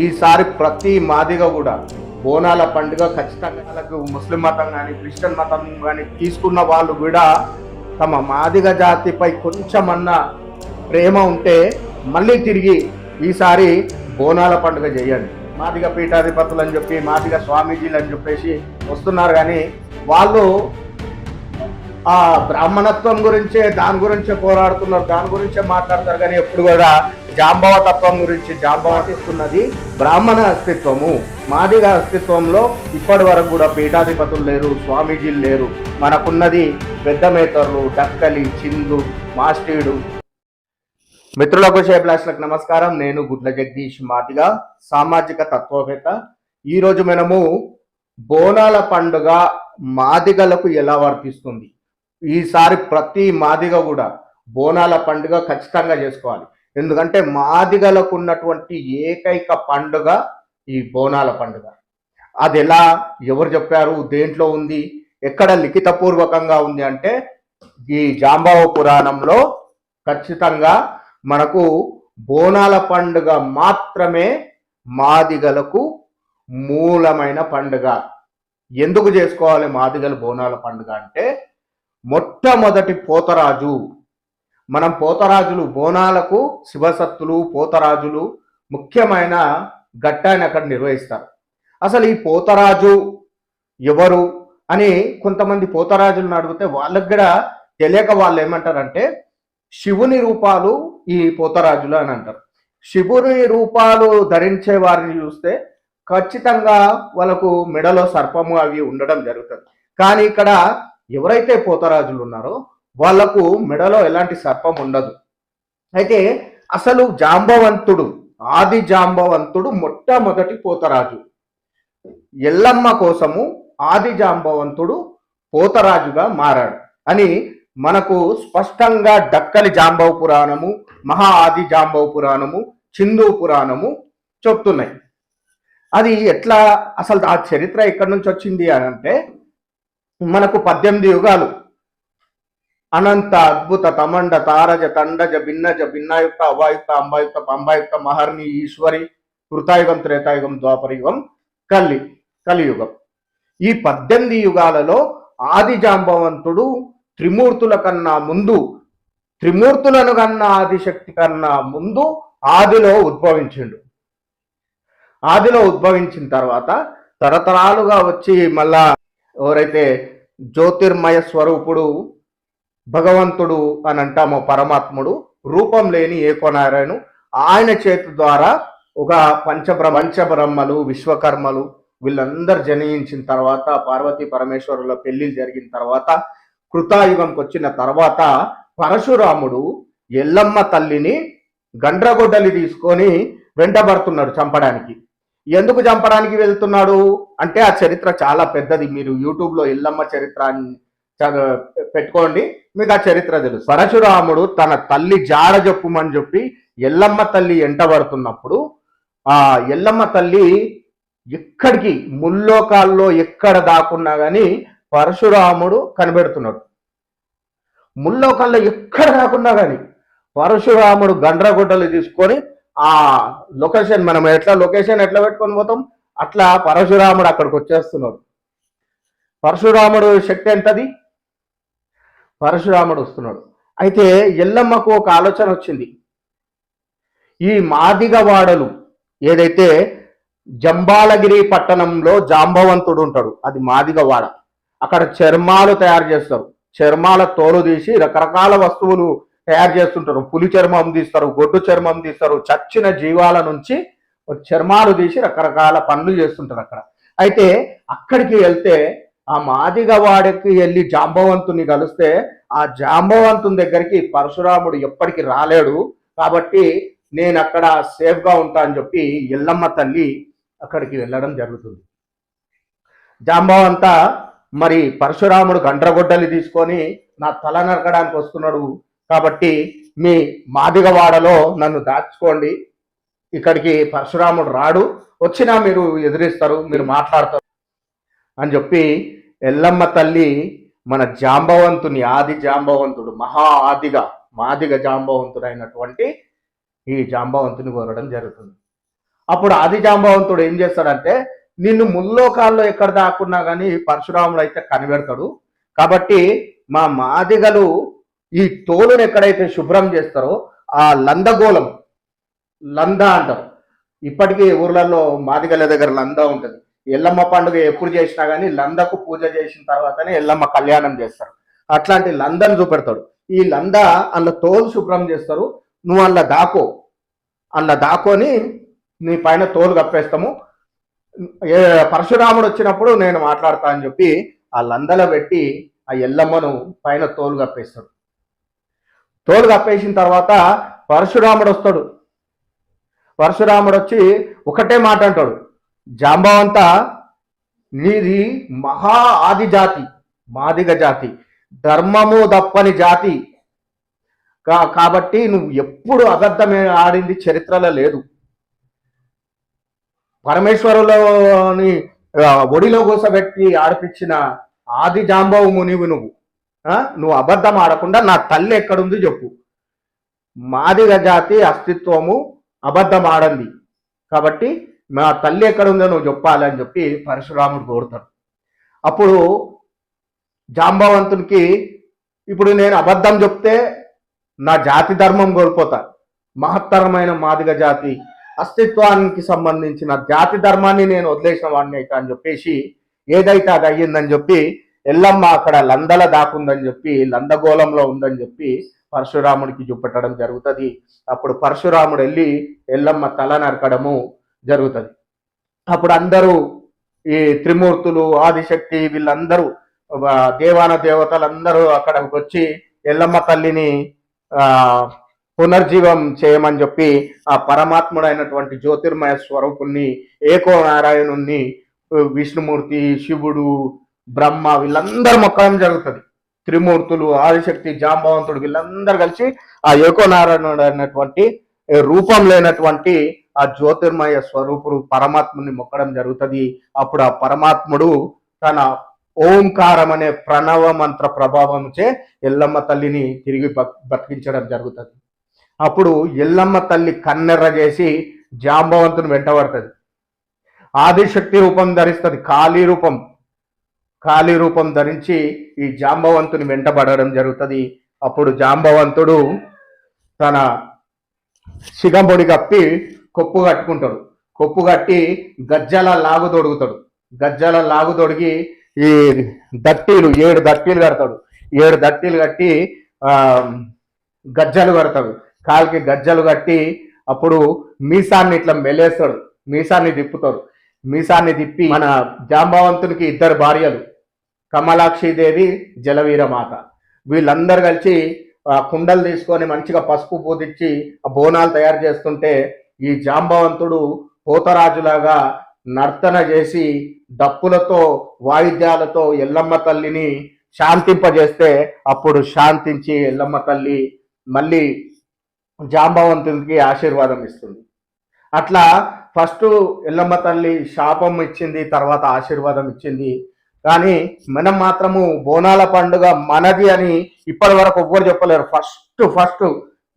ఈసారి ప్రతి మాదిగా కూడా బోనాల పండుగ ఖచ్చితంగా వాళ్ళకు ముస్లిం మతం కానీ క్రిస్టియన్ మతం కానీ తీసుకున్న వాళ్ళు కూడా తమ మాదిగ జాతిపై కొంచెమన్నా ప్రేమ ఉంటే మళ్ళీ తిరిగి ఈసారి బోనాల పండుగ చేయండి. మాదిగ పీఠాధిపతులు అని చెప్పి మాదిగ స్వామీజీలు అని చెప్పేసి వస్తున్నారు కానీ వాళ్ళు ఆ బ్రాహ్మణత్వం గురించే దాని గురించే పోరాడుతున్నారు దాని గురించే మాట్లాడతారు. కానీ ఎప్పుడు కూడా జాంబవ తత్వం గురించి జాంబవ ఇస్తున్నది బ్రాహ్మణ అస్తిత్వము. మాదిగ అస్తిత్వంలో ఇప్పటి వరకు కూడా పీఠాధిపతులు లేరు స్వామీజీలు లేరు. మనకున్నది పెద్ద మేతరులు డక్కలి చిందు మాస్టీడు. మిత్రులకు షేబ్లాస్లకు నమస్కారం. నేను గుడ్ల జగదీష్ మాదిగ సామాజిక తత్వవేత్త. ఈరోజు మనము బోనాల పండుగ మాదిగలకు ఎలా వర్తిస్తుంది? ఈసారి ప్రతి మాదిగ కూడా బోనాల పండుగ ఖచ్చితంగా చేసుకోవాలి. ఎందుకంటే మాదిగలకు ఉన్నటువంటి ఏకైక పండుగ ఈ బోనాల పండుగ. అది ఎలా? ఎవరు చెప్పారు? దేంట్లో ఉంది? ఎక్కడ లిఖితపూర్వకంగా ఉంది అంటే ఈ జాంబవ పురాణంలో ఖచ్చితంగా మనకు బోనాల పండుగ మాత్రమే మాదిగలకు మూలమైన పండుగ. ఎందుకు చేసుకోవాలి మాదిగల బోనాల పండుగ అంటే మొట్టమొదటి పోతరాజు. మనం పోతరాజులు బోనాలకు శివసత్తులు పోతరాజులు ముఖ్యమైన ఘట్టాన్ని అక్కడ నిర్వహిస్తారు. అసలు ఈ పోతరాజు ఎవరు అని కొంతమంది పోతరాజులను అడిగితే వాళ్ళకి కూడా తెలియక వాళ్ళు ఏమంటారంటే శివుని రూపాలు ఈ పోతరాజులు అని అంటారు. శివుని రూపాలు ధరించే వారిని చూస్తే ఖచ్చితంగా వాళ్ళకు మెడలో సర్పము అవి ఉండడం జరుగుతుంది. కానీ ఇక్కడ ఎవరైతే పోతరాజులు ఉన్నారో వాళ్ళకు మెడలో ఎలాంటి సర్పం ఉండదు. అయితే అసలు జాంబవంతుడు ఆది జాంబవంతుడు మొట్టమొదటి పోతరాజు. ఎల్లమ్మ కోసము ఆది జాంబవంతుడు పోతరాజుగా మారాడు అని మనకు స్పష్టంగా డక్కలి జాంబవ పురాణము మహా ఆది జాంబవ పురాణము చిందు పురాణము చెప్తున్నాయి. అది ఎట్లా అసలు ఆ చరిత్ర ఎక్కడి నుంచి వచ్చింది అని అంటే మనకు పద్దెనిమిది యుగాలు. అనంత అద్భుత తమండ తారజ తండజ భిన్నజ భిన్నాయుక్త అవాయుక్త అంబాయుక్త పంబాయుక్త మహర్ని ఈశ్వరి కృతాయుగం త్రేతాయుగం ద్వాపరయుగం కలి కలియుగం. ఈ పద్దెనిమిది యుగాలలో ఆది జాంబవంతుడు త్రిమూర్తుల కన్నా ముందు త్రిమూర్తులను కన్నా ఆదిశక్తి కన్నా ముందు ఆదిలో ఉద్భవించిండు. ఆదిలో ఉద్భవించిన తర్వాత తరతరాలుగా వచ్చి మళ్ళా ఎవరైతే జ్యోతిర్మయ స్వరూపుడు భగవంతుడు అని అంటామో పరమాత్ముడు రూపం లేని ఏకోనారాయణు ఆయన చేతి ద్వారా ఒక పంచబ్ర పంచబ్రహ్మలు విశ్వకర్మలు వీళ్ళందరూ జనయించిన తర్వాత పార్వతీ పరమేశ్వరుల పెళ్ళి జరిగిన తర్వాత కృతాయుగంకి వచ్చిన తర్వాత పరశురాముడు ఎల్లమ్మ తల్లిని గండ్రగొడ్డలి తీసుకొని వెంటబడుతున్నాడు చంపడానికి. ఎందుకు చంపడానికి వెళ్తున్నాడు? అంటే ఆ చరిత్ర చాలా పెద్దది. మీరు యూట్యూబ్లో ఇల్లమ్మ ఎల్లమ్మ చరిత్ర చ- పెట్టుకోండి. మీకు ఆ చరిత్ర తెలుసు. పరశురాముడు తన తల్లి జాడ చెప్పుమని చెప్పి ఎల్లమ్మ తల్లి ఎంటబడుతున్నప్పుడు ఆ ఎల్లమ్మ తల్లి ఎక్కడికి ముల్లోకాల్లో ఎక్కడ దాక్కున్నా కానీ పరశురాముడు కనిపెడుతున్నాడు. ముల్లోకాల్లో ఎక్కడ దాకున్నా కానీ పరశురాముడు గండ్రగుడ్డలు తీసుకొని ఆ లొకేషన్ మనం ఎట్లా లొకేషన్ ఎట్లా పెట్టుకొని పోతాం? అట్లా పరశురాముడు అక్కడికి వచ్చేస్తున్నాడు. పరశురాముడు శక్తి ఎంతది? పరశురాముడు వస్తున్నాడు. అయితే ఎల్లమ్మకు ఒక ఆలోచన వచ్చింది. ఈ మాదిగవాడలు ఏదైతే జంబాలగిరి పట్టణంలో జాంబవంతుడు ఉంటాడు అది మాదిగవాడ అక్కడ చర్మాలు తయారు చేస్తారు. చర్మాల తోలు తీసి రకరకాల వస్తువులు తయారు చేస్తుంటారు. పులి చర్మం తీస్తారు గొడ్డు చర్మం తీస్తారు. చచ్చిన జీవాల నుంచి చర్మాలు తీసి రకరకాల పనులు చేస్తుంటారు అక్కడ. అయితే అక్కడికి వెళ్తే ఆ మాదిగవాడికి వెళ్ళి జాంబవంతుని కలిస్తే ఆ జాంబవంతుని దగ్గరికి పరశురాముడు ఎప్పటికి రాలేడు. కాబట్టి నేను అక్కడ సేఫ్గా ఉంటా అని చెప్పి ఎల్లమ్మ తల్లి అక్కడికి వెళ్ళడం జరుగుతుంది. జాంబవంత మరి పరశురాముడు గండ్రగొడ్డలి తీసుకొని నా తల నరకడానికి వస్తున్నాడు. కాబట్టి మీ మాదిగవాడలో నన్ను దాచుకోండి. ఇక్కడికి పరశురాముడు రాడు. వచ్చినా మీరు ఎదిరిస్తారు మీరు మాట్లాడతారు అని చెప్పి ఎల్లమ్మ తల్లి మన జాంబవంతుని ఆది జాంబవంతుడు మహా ఆదిగా మాదిగ జాంబవంతుడు అయినటువంటి ఈ జాంబవంతుని కోరడం జరుగుతుంది. అప్పుడు ఆది జాంబవంతుడు ఏం చేస్తాడంటే నిన్ను ముల్లోకాల్లో ఎక్కడ దాక్కున్నా కానీ పరశురాముడు అయితే కనిపెడతాడు. కాబట్టి మా మాదిగలు ఈ తోలును ఎక్కడైతే శుభ్రం చేస్తారో ఆ లందగోళం లంద అంటారు. ఇప్పటికీ ఊర్లలో మాదిగల దగ్గర లంద ఉంటుంది. ఎల్లమ్మ పండుగ ఎప్పుడు చేసినా కానీ లందకు పూజ చేసిన తర్వాతనే ఎల్లమ్మ కళ్యాణం చేస్తారు. అట్లాంటి లందను చూపెడతాడు. ఈ లంద అందులో తోలు శుభ్రం చేస్తారు. నువ్వు అందులో దాకో అందులో దాకోని నీ పైన తోలు కప్పేస్తాము. పరశురాముడు వచ్చినప్పుడు నేను మాట్లాడతా అని చెప్పి ఆ లందలో పెట్టి ఆ ఎల్లమ్మను పైన తోలు కప్పేస్తాడు. తోలు కప్పేసిన తర్వాత పరశురాముడు వస్తాడు. పరశురాముడు వచ్చి ఒకటే మాట అంటాడు. జాంబవంత నీది మహా ఆది జాతి మాదిగ జాతి ధర్మము దప్పని జాతి. కా- కాబట్టి నువ్వు ఎప్పుడు అబద్ధమే ఆడింది చరిత్రలో లేదు. పరమేశ్వరులోని ఒడిలో కూసబెట్టి ఆడిపించిన ఆది జాంబవు మునివి నువ్వు. నువ్వు అబద్ధం ఆడకుండా నా తల్లి ఎక్కడుంది చెప్పు. మాదిగ జాతి అస్తిత్వము అబద్ధం ఆడంది. కాబట్టి మా తల్లి ఎక్కడుందో నువ్వు చెప్పాలని చెప్పి పరశురాముడు కోరుతాడు. అప్పుడు జాంబవంతునికి ఇప్పుడు నేను అబద్ధం చెప్తే నా జాతి ధర్మం కోల్పోతా. మహత్తరమైన మాదిగ జాతి అస్తిత్వానికి సంబంధించిన జాతి ధర్మాన్ని నేను వదిలేసిన వాడిని అయితే అని చెప్పేసి ఏదైతే అది అయ్యిందని చెప్పి ఎల్లమ్మ అక్కడ లందల దాకుందని చెప్పి లందగోళంలో ఉందని చెప్పి పరశురాముడికి చూపెట్టడం జరుగుతుంది. అప్పుడు పరశురాముడు వెళ్ళి ఎల్లమ్మ తల నరకడము జరుగుతుంది. అప్పుడు అందరూ ఈ త్రిమూర్తులు ఆదిశక్తి వీళ్ళందరూ దేవాన దేవతలందరూ అక్కడికి వచ్చి ఎల్లమ్మ తల్లిని ఆ పునర్జీవం చేయమని చెప్పి ఆ పరమాత్ముడైనటువంటి జ్యోతిర్మయ స్వరూపుణ్ణి ఏకో నారాయణుణ్ణి విష్ణుమూర్తి శివుడు బ్రహ్మ వీళ్ళందరూ మొక్కడం జరుగుతుంది. త్రిమూర్తులు ఆదిశక్తి జాంబవంతుడు వీళ్ళందరూ కలిసి ఆ ఏకోనారాయణుడు అనేటువంటి అయినటువంటి రూపం లేనటువంటి ఆ జ్యోతిర్మయ స్వరూపుడు పరమాత్ముని మొక్కడం జరుగుతుంది. అప్పుడు ఆ పరమాత్ముడు తన ఓంకారం అనే ప్రణవ మంత్ర ప్రభావంచే ఎల్లమ్మ తల్లిని తిరిగి బతికించడం జరుగుతుంది. అప్పుడు ఎల్లమ్మ తల్లి కన్నెర్ర చేసి జాంబవంతుని వెంటబడుతుంది. ఆదిశక్తి రూపం ధరిస్తుంది కాళీ రూపం. కాళీ రూపం ధరించి ఈ జాంబవంతుని వెంటబడడం జరుగుతుంది. అప్పుడు జాంబవంతుడు తన సిగంబొడి కప్పి కొప్పు కట్టుకుంటాడు. కొప్పు కట్టి గజ్జల లాగు తొడుగుతాడు. గజ్జల లాగు తొడిగి ఈ దట్టీలు ఏడు దట్టీలు కడతాడు. ఏడు దట్టీలు కట్టి గజ్జలు కడతాడు. కాలికి గజ్జలు కట్టి అప్పుడు మీసాన్ని ఇట్లా మెలేస్తాడు. మీసాన్ని తిప్పుతాడు. మీసాన్ని తిప్పి మన జాంబవంతునికి ఇద్దరు భార్యలు. కమలాక్షిదేవి జలవీరమాత వీళ్ళందరూ కలిసి ఆ కుండలు తీసుకొని మంచిగా పసుపు పూదిచ్చి ఆ బోనాలు తయారు చేస్తుంటే ఈ జాంబవంతుడు పోతరాజులాగా నర్తన చేసి డప్పులతో వాయిద్యాలతో ఎల్లమ్మ తల్లిని శాంతింపజేస్తే అప్పుడు శాంతించి ఎల్లమ్మ తల్లి మళ్ళీ జాంబవంతునికి ఆశీర్వాదం ఇస్తుంది. అట్లా ఫస్ట్ ఎల్లమ్మ తల్లి శాపం ఇచ్చింది తర్వాత ఆశీర్వాదం ఇచ్చింది. కానీ మనం మాత్రము బోనాల పండుగ మనది అని ఇప్పటి వరకు ఎవ్వరు చెప్పలేరు. ఫస్ట్ ఫస్ట్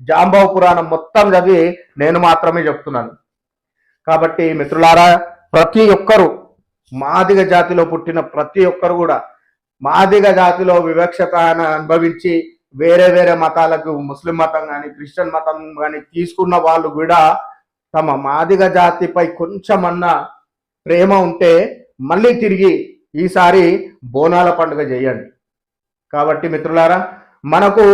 జాంబవ పురాణం మొత్తం చదివి నేను మాత్రమే చెప్తున్నాను. కాబట్టి మిత్రులారా ప్రతి ఒక్కరు మాదిగ జాతిలో పుట్టిన ప్రతి ఒక్కరు కూడా మాదిగ జాతిలో వివక్షత అనుభవించి వేరే వేరే మతాలకు ముస్లిం మతం కానీ క్రిస్టియన్ మతం కానీ తీసుకున్న వాళ్ళు కూడా తమ మాదిగ జాతిపై కొంచెమన్నా ప్రేమ ఉంటే మళ్ళీ తిరిగి ఈసారి బోనాల పండుగ చేయండి. కాబట్టి మిత్రులారా మనకు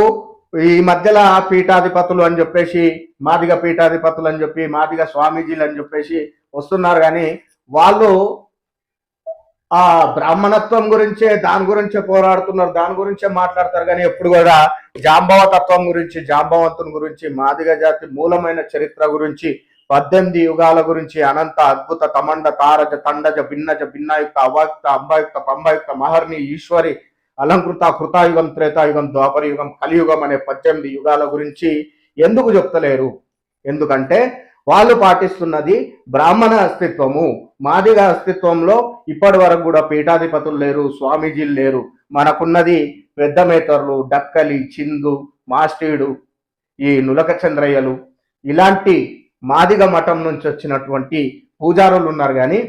ఈ మధ్యలో పీఠాధిపతులు అని చెప్పేసి మాదిగ పీఠాధిపతులు అని చెప్పి మాదిగ స్వామీజీలు అని చెప్పేసి వస్తున్నారు. కానీ వాళ్ళు ఆ బ్రాహ్మణత్వం గురించే దాని గురించే పోరాడుతున్నారు. దాని గురించే మాట్లాడతారు. కానీ ఎప్పుడు కూడా జాంబవ తత్వం గురించి జాంబవంతుని గురించి మాదిగ జాతి మూలమైన చరిత్ర గురించి పద్దెనిమిది యుగాల గురించి అనంత అద్భుత తమండ తారజ తండజ భిన్నజ భిన్నాయుక్త అవాయుక్త అంబాయుక్త పంబాయుక్త మహర్ని ఈశ్వరి అలంకృత కృతాయుగం త్రేతాయుగం ద్వాపరయుగం కలియుగం అనే పద్దెనిమిది యుగాల గురించి ఎందుకు చెప్తలేరు? ఎందుకంటే వాళ్ళు పాటిస్తున్నది బ్రాహ్మణ అస్తిత్వము. మాదిగ అస్తిత్వంలో ఇప్పటి వరకు కూడా పీఠాధిపతులు లేరు స్వామీజీలు లేరు. మనకున్నది పెద్ద మేతరులు డక్కలి చిందు మాస్టీడు ఈ నులక చంద్రయ్యలు ఇలాంటి మాదిగ మఠం నుంచి వచ్చినటువంటి పూజారులు ఉన్నారు కానీ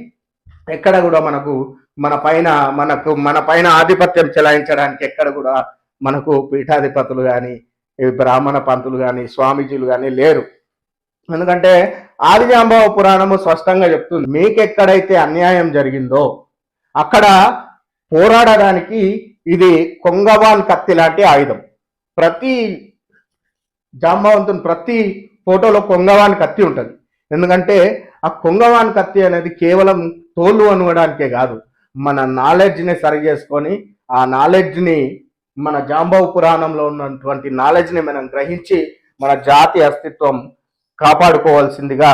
ఎక్కడ కూడా మనకు మన పైన మనకు మన పైన ఆధిపత్యం చెలాయించడానికి ఎక్కడ కూడా మనకు పీఠాధిపతులు కానీ బ్రాహ్మణ పంతులు కానీ స్వామీజీలు కానీ లేరు. ఎందుకంటే ఆదిజాంబవ పురాణము స్పష్టంగా చెప్తుంది మీకెక్కడైతే అన్యాయం జరిగిందో అక్కడ పోరాడడానికి ఇది కొంగవాన్ కత్తి లాంటి ఆయుధం. ప్రతి జాంబవంతుని ప్రతి ఫోటోలో కొంగవాణి కత్తి ఉంటుంది. ఎందుకంటే ఆ కొంగవాణి కత్తి అనేది కేవలం తోలు అనడానికే కాదు. మన నాలెడ్జ్ని సరి చేసుకొని ఆ నాలెడ్జ్ని మన జాంబావు పురాణంలో ఉన్నటువంటి నాలెడ్జ్ని మనం గ్రహించి మన జాతి అస్తిత్వం కాపాడుకోవాల్సిందిగా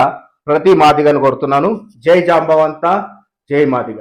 ప్రతి మాదిగను కొడుతున్నాను జై జాంబావంతా జై మాదిగ.